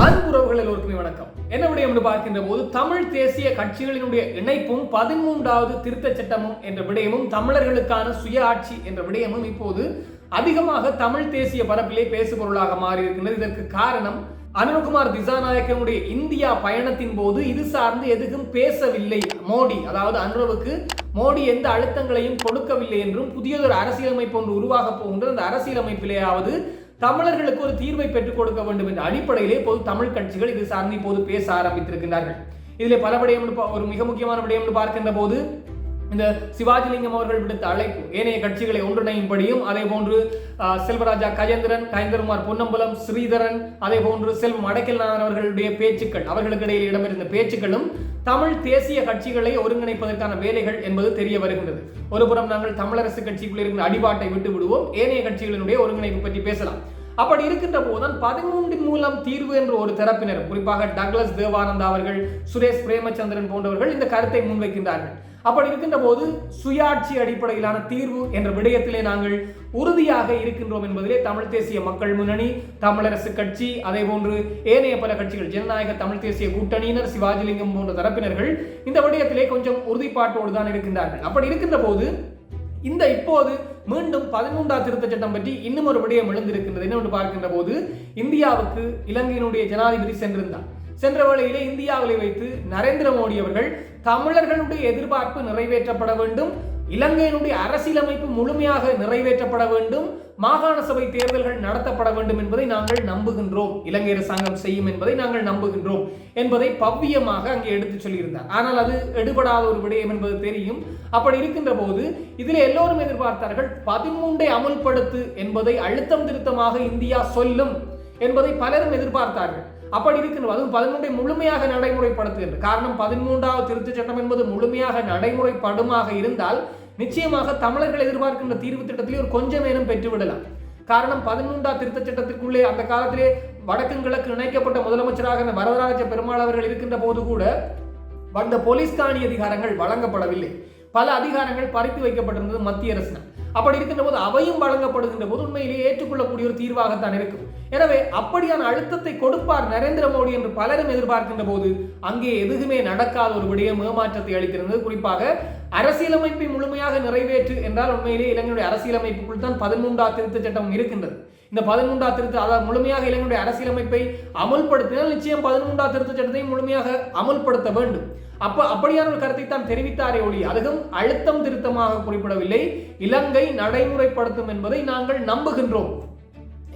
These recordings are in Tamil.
அன்புறவுகள் எல்லோருக்குமே வணக்கம். என்ன விடயம் என்று பார்க்கின்ற போது தமிழ் தேசிய கட்சிகளினுடைய இணைப்பும் பதிமூன்றாவது திருத்தச் சட்டமும் என்ற விடயமும் தமிழர்களுக்கான சுய ஆட்சி என்ற விடயமும் இப்போது அதிகமாக தமிழ் தேசிய பரப்பிலே பேசுபொருளாக மாறி இருக்கின்றது இதற்கு காரணம் அனுகுமார் திசாநாயக்கனுடைய இந்தியா பயணத்தின் போது இது சார்ந்து எதுவும் பேசவில்லை. மோடி அதாவது அனுரவுக்கு மோடி எந்த அழுத்தங்களையும் கொடுக்கவில்லை என்றும் புதியதொரு அரசியலமைப்பு ஒன்று உருவாக போகின்ற அந்த அரசியலமைப்பிலேயாவது தமிழர்களுக்கு ஒரு தீர்வை பெற்றுக் கொடுக்க வேண்டும் என்ற அடிப்படையிலே இப்போது தமிழ் கட்சிகள் இது சார்ந்து இப்போது பேச ஆரம்பித்திருக்கிறார்கள் இதிலே பல விடயம் என்று பா- ஒரு மிக முக்கியமான விடயம் என்று பார்க்கின்ற போது இந்த சிவாஜிலிங்கம் அவர்கள் விடுத்த அழைப்பு ஏனைய கட்சிகளை ஒன்றிணையும்படியும் அதே போன்று செல்வராஜா கஜேந்திரன் கயந்தகுமார் பொன்னம்பலம் ஸ்ரீதரன் அதே போன்று செல்வம் அடைக்கல்நாதன் அவர்களுடைய பேச்சுக்கள் அவர்களுக்கு இடையில் இடம்பெறுந்த பேச்சுக்களும் தமிழ் தேசிய கட்சிகளை ஒருங்கிணைப்பதற்கான வேலைகள் என்பது தெரிய வருகின்றது. ஒருபுறம் நாங்கள் தமிழரசு கட்சிக்குள் இருக்கிற அடிபாட்டை விட்டு விடுவோம் ஏனைய கட்சிகளினுடைய ஒருங்கிணைப்பு பற்றி பேசலாம். அப்படி இருக்கின்ற போதுதான் பதிமூன்றின் மூலம் தீர்வு என்ற ஒரு தரப்பினர் குறிப்பாக டக்ளஸ் தேவானந்தா அவர்கள் சுரேஷ் பிரேமச்சந்திரன் போன்றவர்கள் இந்த கருத்தை முன்வைக்கின்றார்கள். அப்படி இருக்கின்ற போது சுயாட்சி அடிப்படையிலான தீர்வு என்ற விடயத்திலே நாங்கள் உறுதியாக இருக்கின்றோம் என்பதிலே தமிழ் தேசிய மக்கள் முன்னணி தமிழரசு கட்சி அதே போன்று ஏனைய பல கட்சிகள் ஜனநாயக தமிழ் தேசிய கூட்டணியினர் சிவாஜிலிங்கம் போன்ற தரப்பினர்கள் இந்த விடயத்திலே கொஞ்சம் உறுதிப்பாட்டோடு தான் இருக்கின்றார்கள். அப்படி இருக்கின்ற போது இந்த இப்போது மீண்டும் பதிமூன்றாம் திருத்த சட்டம் பற்றி இன்னும் ஒரு விடயம் எழுந்திருக்கின்றது. என்னவென்று பார்க்கின்ற போது இந்தியாவுக்கு இலங்கையினுடைய ஜனாதிபதி சென்றிருந்தார். சென்ற வேளையிலே இந்தியாவிலே வைத்து நரேந்திர மோடி அவர்கள் தமிழர்களுடைய எதிர்பார்ப்பு நிறைவேற்றப்பட வேண்டும். இலங்கையினுடைய அரசியலமைப்பு முழுமையாக நிறைவேற்றப்பட வேண்டும். மாகாண சபை தேர்தல்கள் நடத்தப்பட வேண்டும் என்பதை நாங்கள் நம்புகின்றோம். இலங்கை அரசாங்கம் செய்யும் என்பதை நாங்கள் நம்புகின்றோம் என்பதை பவ்யமாக அங்கே எடுத்துச் சொல்லியிருந்தார். ஆனால் அது எடுபடாத ஒரு விடயம் என்பது தெரியும். அப்படி இருக்கின்ற போது இதில் எல்லோரும் எதிர்பார்த்தார்கள் பதிமூன்றை அமுல்படுத்து என்பதை அழுத்தம் திருத்தமாக இந்தியா சொல்லும் என்பதை பலரும் எதிர்பார்த்தார்கள். அப்படி இருக்கின்ற அதுவும் பதிமூன்றை முழுமையாக நடைமுறைப்படுத்துகின்ற காரணம் பதிமூன்றாவது திருத்தச் சட்டம் என்பது முழுமையாக நடைமுறைப்படுமாக இருந்தால் நிச்சயமாக தமிழர்கள் எதிர்பார்க்கின்ற தீர்வு திட்டத்திலே ஒரு கொஞ்சமேனும் பெற்றுவிடலாம். காரணம் பதிமூன்றாம் திருத்த சட்டத்திற்குள்ளே அந்த காலத்திலே வடக்கு கிழக்கு இணைக்கப்பட்ட முதலமைச்சராக வரதராஜ பெருமாள் அவர்கள் இருக்கின்ற போது கூட வந்த போலீஸ் காணி அதிகாரங்கள் வழங்கப்படவில்லை. பல அதிகாரங்கள் பறித்து வைக்கப்பட்டிருந்தது மத்திய அரசு அப்படி இருக்கின்ற போது அவையும் வழங்கப்படுகின்ற போது உண்மையிலேயே ஏற்றுக்கொள்ளக்கூடிய ஒரு தீர்வாகத்தான் இருக்கும். எனவே அப்படியான அழுத்தத்தை கொடுப்பார் நரேந்திர மோடி என்று பலரும் எதிர்பார்க்கின்ற போது அங்கே எதுவுமே நடக்காத ஒரு விடயம் ஏமாற்றத்தை அளித்திருந்தது. குறிப்பாக அரசியலமைப்பை முழுமையாக நிறைவேற்று என்றால் உண்மையிலே இலங்கையுடைய அரசியலமைப்புக்குள் தான் பதிமூன்றாம் திருத்தச் சட்டம் இருக்கின்றது. இந்த பதிமூன்றாம் திருத்த அதாவது முழுமையாக இலங்கையுடைய அரசியலமைப்பை அமல்படுத்தினால் நிச்சயம் பதிமூன்றாம் திருத்த சட்டத்தை முழுமையாக அமுல்படுத்த வேண்டும். அப்ப அப்படியான ஒரு கருத்தை தான் தெரிவித்தாரே ஒளி அதுவும் அழுத்தம் திருத்தமாக குறிப்பிடவில்லை இலங்கை நடைமுறைப்படுத்தும் என்பதை நாங்கள் நம்புகின்றோம்.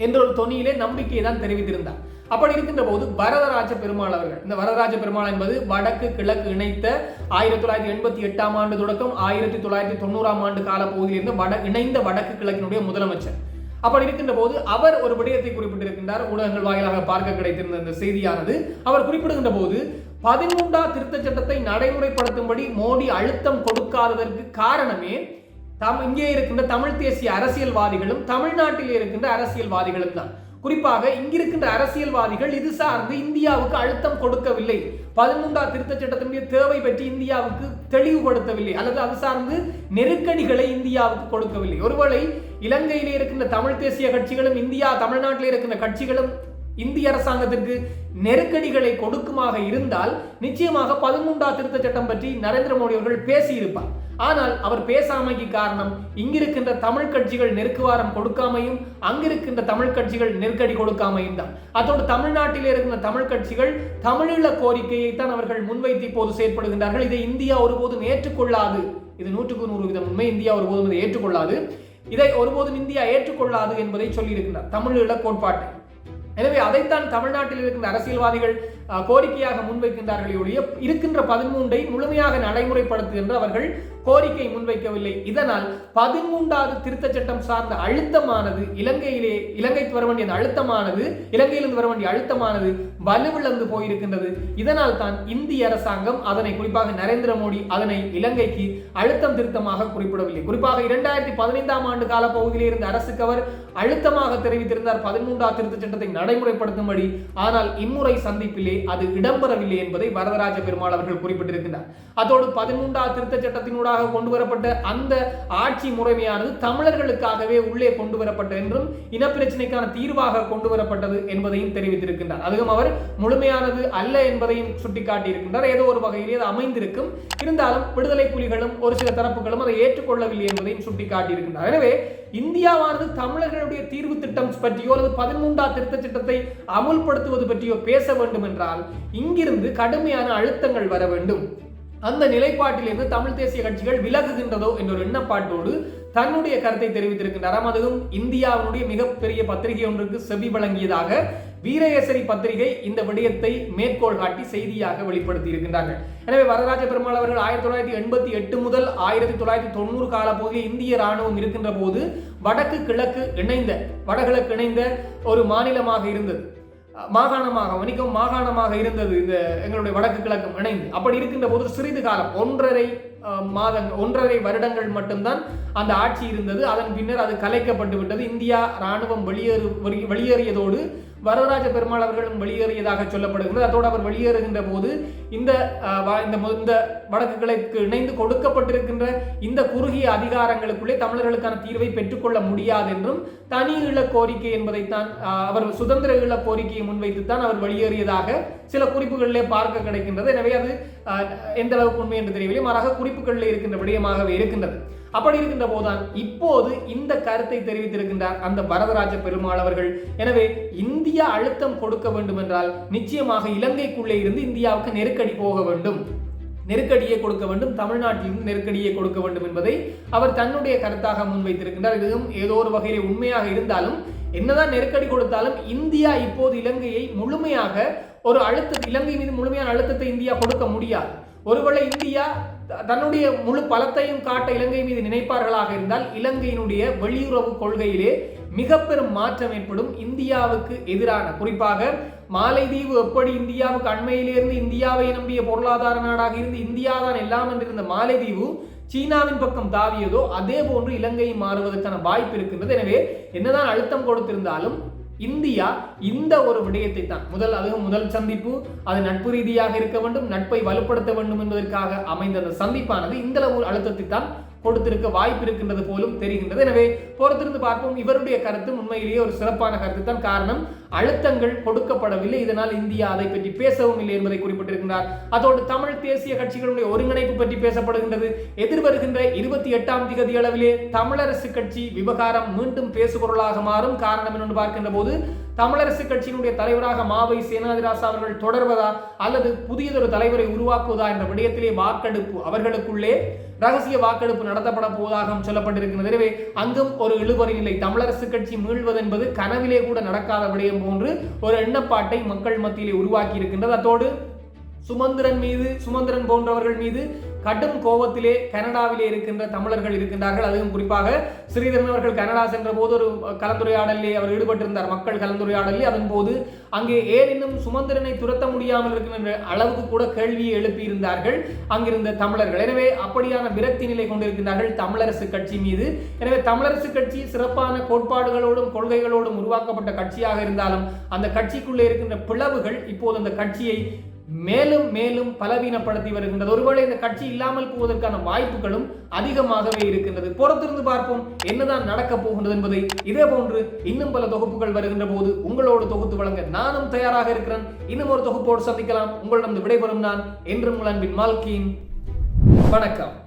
என்ற ஒரு தொனியிலே நம்பிக்கையை தான் தெரிவித்திருந்தார். அப்படி இருக்கின்ற போது வரதராஜ பெருமாள் அவர்கள். இந்த வரதராஜ பெருமாள் என்பது வடக்கு கிழக்கு இணைத்த ஆயிரத்தி தொள்ளாயிரத்தி எண்பத்தி எட்டாம் ஆண்டு தொடக்கம் ஆயிரத்தி தொள்ளாயிரத்தி தொண்ணூறாம் ஆண்டு கால பகுதியில் இருந்து வட இணைந்த வடக்கு கிழக்கினுடைய முதலமைச்சர். அப்படி இருக்கின்ற போது அவர் ஒரு விடயத்தை குறிப்பிட்டிருக்கின்றார். ஊடகங்கள் வாயிலாக பார்க்க கிடைத்திருந்த இந்த செய்தியானது. அவர் குறிப்பிடுகின்ற போது பதிமூன்றாம் திருத்தச் சட்டத்தை நடைமுறைப்படுத்தும்படி மோடி அழுத்தம் கொடுக்காததற்கு காரணமே தம் இங்கே இருக்கின்ற தமிழ் தேசிய அரசியல்வாதிகளும் தமிழ்நாட்டில் இருக்கின்ற அரசியல்வாதிகளும் தான் குறிப்பாக இங்கிருக்கின்ற அரசியல்வாதிகள் இது சார்ந்து இந்தியாவுக்கு அழுத்தம் கொடுக்கவில்லை. பதிமூன்றாம் திருத்தச் சட்டத்தினுடைய தேவை பற்றி இந்தியாவுக்கு தெளிவுபடுத்தவில்லை. அல்லது அது சார்ந்து நெருக்கடிகளை இந்தியாவுக்கு கொடுக்கவில்லை. ஒருவேளை இலங்கையிலே இருக்கின்ற தமிழ் தேசிய கட்சிகளும் இந்தியா தமிழ்நாட்டில் இருக்கின்ற கட்சிகளும் இந்திய அரசாங்கத்திற்கு நெருக்கடிகளை கொடுக்குமாக இருந்தால் நிச்சயமாக பதிமூன்றாம் திருத்த சட்டம் பற்றி நரேந்திர மோடி அவர்கள் பேசியிருப்பார். ஆனால் அவர் பேசாமைக்கு காரணம் இங்கிருக்கின்ற தமிழ் கட்சிகள் நெருக்குவாரம் கொடுக்காமையும் அங்கிருக்கின்ற தமிழ் கட்சிகள் நெருக்கடி கொடுக்காமையும் தான். அதோடு தமிழ்நாட்டில் இருக்கின்ற தமிழ் கட்சிகள் தமிழீழ கோரிக்கையை தான் அவர்கள் முன்வைத்து இப்போது செயற்படுகின்றார்கள். இதை இந்தியா ஒருபோதும் ஏற்றுக்கொள்ளாது. இது நூற்றுக்கு நூறு விதம் உண்மை. இந்தியா ஒருபோதும் இதை ஏற்றுக்கொள்ளாது. இதை ஒருபோதும் இந்தியா ஏற்றுக்கொள்ளாது என்பதை சொல்லியிருக்கின்றார் தமிழீழ கோட்பாட்டை. எனவே அதைத்தான் தமிழ்நாட்டில் இருக்கின்ற அரசியல்வாதிகள் கோரிக்கையாக முன்வைக்கின்றார்களே ஒழிய இருக்கின்ற பதிமூன்றை முழுமையாக நடைமுறைப்படுத்துகின்ற அவர்கள் கோரிக்கை முன்வைக்கவில்லை. இதனால் பதிமூன்றாவது திருத்தச் சட்டம் சார்ந்த அழுத்தமானது இலங்கையிலே இலங்கைக்கு வர வேண்டிய அழுத்தமானது இலங்கையிலிருந்து வர வேண்டிய அழுத்தமானது வலுவிழந்து போயிருக்கின்றது. இதனால் தான் இந்திய அரசாங்கம் அதனை குறிப்பாக நரேந்திர மோடி அதனை இலங்கைக்கு அழுத்தம் திருத்தமாக குறிப்பிடவில்லை. குறிப்பாக இரண்டாயிரத்தி பதினைந்தாம் ஆண்டு கால பகுதியிலே இருந்த அரசுக்கு அவர் அழுத்தமாக தெரிவித்திருந்தார். பதிமூன்றாவது திருத்தச் சட்டத்தை நடைமுறைப்படுத்தும்படி. ஆனால் இம்முறை சந்திப்பிலே அது இடம்பெறவில்லை என்பதை வரதராஜ பெருமாள் அவர்கள் குறிப்பிட்டிருக்கின்றார். அதோடு பதிமூன்றாம் திருத்த சட்டத்தினூடாக கொண்டு வரப்பட்ட அந்த ஆட்சி முறைமையானது தமிழர்களுக்காகவே உள்ளே கொண்டு வரப்பட்ட என்றும் இனப்பிரச்சனைக்கான தீர்வாக கொண்டு வரப்பட்டது என்பதையும் தெரிவித்திருக்கின்றார். அதுவும் அவர் முழுமையானது அல்ல என்பதையும் சுட்டிக்காட்டியிருக்கின்றார். ஏதோ ஒரு வகையிலே அது அமைந்திருக்கும். இருந்தாலும் விடுதலை புலிகளும் ஒரு சில தரப்புகளும் அதை ஏற்றுக்கொள்ளவில்லை என்பதையும் சுட்டிக்காட்டியிருக்கின்றார். எனவே இந்தியாவானது தமிழர்களுடைய தீர்வு திட்டம் பற்றியோ அல்லது பதிமூன்றாம் திருத்த சட்டத்தை அமுல்படுத்துவது பற்றியோ பேச வேண்டும் என்றால் இங்கிருந்து கடுமையான அழுத்தங்கள் வர வேண்டும். அந்த நிலைப்பாட்டிலிருந்து தமிழ் தேசிய கட்சிகள் விலகுகின்றதோ என்ற ஒரு எண்ணப்பாட்டோடு தன்னுடைய கருத்தை தெரிவித்திருக்கின்றார் அதுவும் இந்தியாவினுடைய மிகப்பெரிய பத்திரிகை ஒன்றுக்கு செவி வழங்கியதாக வீரகேசரி பத்திரிகை இந்த விடயத்தை மேற்கோள் காட்டி செய்தியாக வெளிப்படுத்தி இருக்கின்றார்கள் எனவே வரதராஜ பெருமாள் அவர்கள் ஆயிரத்தி தொள்ளாயிரத்தி எண்பத்தி எட்டு முதல் ஆயிரத்தி தொள்ளாயிரத்தி தொண்ணூறு கால பகுதியில் இந்திய ராணுவம் இருக்கின்ற போது வடக்கு கிழக்கு இணைந்த வடகிழக்கு இணைந்த ஒரு மாநிலமாக இருந்தது. மாகாணமாக வணிகம் மாகாணமாக இருந்தது இந்த எங்களுடைய வடக்கு கிழக்கும் இணைந்து. அப்படி இருக்கின்ற போது சிறிது காலம் ஒன்றரை மாதங்கள் ஒன்றரை வருடங்கள் மட்டும்தான் அந்த ஆட்சி இருந்தது. அதன் பின்னர் அது கலைக்கப்பட்டு விட்டது. இந்தியா ராணுவம் வெளியேறு வெளியேறியதோடு வரதராஜ பெருமாள் அவர்களும் வெளியேறியதாக சொல்லப்படுகிறது. அதோடு அவர் வெளியேறுகின்ற போது இந்த இந்த வடக்குகளுக்கு இணைந்து கொடுக்கப்பட்டிருக்கின்ற இந்த குறுகிய அதிகாரங்களுக்குள்ளே தமிழர்களுக்கான தீர்வை பெற்றுக்கொள்ள முடியாது என்றும் தனி ஈழ கோரிக்கை என்பதைத்தான் அவர் சுதந்திர ஈழ கோரிக்கையை முன்வைத்துத்தான் அவர் வெளியேறியதாக சில குறிப்புகளிலே பார்க்க கிடைக்கின்றது. எனவே அது எந்த அளவுக்கு உண்மை என்று தெரியவில்லை. மாறாக குறிப்புகளில் இருக்கின்ற விடயமாகவே இருக்கின்றது. அப்படி இருக்கின்ற போதுதான் இப்போது இந்த கருத்தை தெரிவித்திருக்கின்றார் அந்த வரதராஜ பெருமாள் அவர்கள். எனவே இந்தியா அழுத்தம் கொடுக்க வேண்டும் என்றால் நிச்சயமாக இலங்கைக்குள்ளே இருந்து இந்தியாவுக்கு நெருக்கடி போக வேண்டும். நெருக்கடியை கொடுக்க வேண்டும் தமிழ்நாட்டிலும் நெருக்கடியை கொடுக்க வேண்டும் என்பதை அவர் தன்னுடைய கருத்தாக முன்வைத்திருக்கின்றார். இதுவும் ஏதோ ஒரு வகையிலே உண்மையாக இருந்தாலும் என்னதான் நெருக்கடி கொடுத்தாலும் இந்தியா இப்போது இலங்கையை முழுமையாக ஒரு அழுத்த இலங்கை மீது முழுமையான அழுத்தத்தை இந்தியா கொடுக்க முடியாது. ஒருவேளை இந்தியா தன்னுடைய முழு பலத்தையும் காட்ட இலங்கை மீது நினைப்பார்களாக இருந்தால் இலங்கையினுடைய வெளியுறவு கொள்கையிலே மிக பெரும் மாற்றம் ஏற்படும் இந்தியாவுக்கு எதிரான. குறிப்பாக மாலைதீவு எப்படி இந்தியாவுக்கு அண்மையிலிருந்து இந்தியாவை நம்பிய பொருளாதார நாடாக இருந்து இந்தியா தான் எல்லாம் என்றிருந்த மாலைதீவு சீனாவின் பக்கம் தாவியதோ அதே போன்று இலங்கை மாறுவதற்கான வாய்ப்பு இருக்கின்றது. எனவே என்னதான் அழுத்தம் கொடுத்திருந்தாலும் இந்தியா இந்த ஒரு விடயத்தை தான் முதல் அதுவும் முதல் சந்திப்பு அது நட்பு ரீதியாக இருக்க வேண்டும் நட்பை வலுப்படுத்த வேண்டும் என்பதற்காக அமைந்த அந்த சந்திப்பானது இந்த அளவு அழுத்தத்தை தான் கொடுத்திருக்க வாய்ப்பு இருக்கின்றது போலும் தெரிகின்றது. எனவே பொறுத்திருந்து பார்ப்போம். இவருடைய கருத்து உண்மையிலேயே ஒரு சிறப்பான கருத்து தான் காரணம் அழுத்தங்கள் கொடுக்கப்படவில்லை. இதனால் இந்தியா அதை பற்றி பேசவும் இல்லை என்பதை குறிப்பிட்டிருக்கிறார் அதோடு தமிழ் தேசிய கட்சிகளுடைய ஒருங்கிணைப்பு பற்றி பேசப்படுகின்றது. எதிர்வருகின்ற இருபத்தி எட்டாம் திகதி அளவிலே தமிழரசு கட்சி விவகாரம் மீண்டும் பேசுபொருளாக மாறும். காரணம் என்று பார்க்கின்ற போது தமிழரசு கட்சியினுடைய தலைவராக மாவை சேனாதிராசா அவர்கள் தொடர்வதா அல்லது புதியதொரு தலைவரை உருவாக்குவதா என்ற விடயத்திலே வாக்கெடுப்பு அவர்களுக்குள்ளே ரகசிய வாக்கெடுப்பு நடத்தப்பட போவதாக சொல்லப்பட்டிருக்கிறது. எனவே அங்கும் ஒரு இழுபறி நிலை. தமிழரசு கட்சி மீள்வது என்பது கனவிலே கூட நடக்காத விடயம் போன்று ஒரு எண்ணப்பாட்டை மக்கள் மத்தியிலே உருவாக்கி இருக்கின்றது அத்தோடு சுமந்திரன் மீது சுமந்திரன் போன்றவர்கள் மீது கடும் கோபத்திலே கனடாவிலே இருக்கின்ற தமிழர்கள் இருக்கின்றார்கள். அதுவும் குறிப்பாக ஸ்ரீதரன் அவர்கள் கனடா சென்ற போது ஒரு கலந்துரையாடலே அவர் ஈடுபட்டிருந்தார். மக்கள் கலந்துரையாடலே அதன் போது அங்கே ஏன் இன்னும் சுமந்திரனை துரத்த முடியாமல் இருக்கின்ற அளவுக்கு கூட கேள்வியை எழுப்பியிருந்தார்கள் அங்கிருந்த தமிழர்கள். எனவே அப்படியான விரக்தி நிலை கொண்டிருக்கின்றார்கள் தமிழரசு கட்சி மீது. எனவே தமிழரசு கட்சி சிறப்பான கோட்பாடுகளோடும் கொள்கைகளோடும் உருவாக்கப்பட்ட கட்சியாக இருந்தாலும் அந்த கட்சிக்குள்ளே இருக்கின்ற பிளவுகள் இப்போது அந்த கட்சியை மேலும் மேலும் பலவீனப்படுத்தி வருகின்றது. ஒருவேளை இந்த கட்சி இல்லாமல் போவதற்கான வாய்ப்புகளும் அதிகமாகவே இருக்கின்றது. பொறுத்திருந்து பார்ப்போம் என்னதான் நடக்க போகின்றது என்பதை. இதே போன்று இன்னும் பல தொகுப்புகள் வருகின்ற போது உங்களோடு தொகுத்து வழங்க நானும் தயாராக இருக்கிறேன். இன்னும் ஒரு தொகுப்போடு சந்திக்கலாம். உங்களிடம் விடைபெறும் நான் என்றும் உங்கள் அன்பின் மால்கின். வணக்கம்.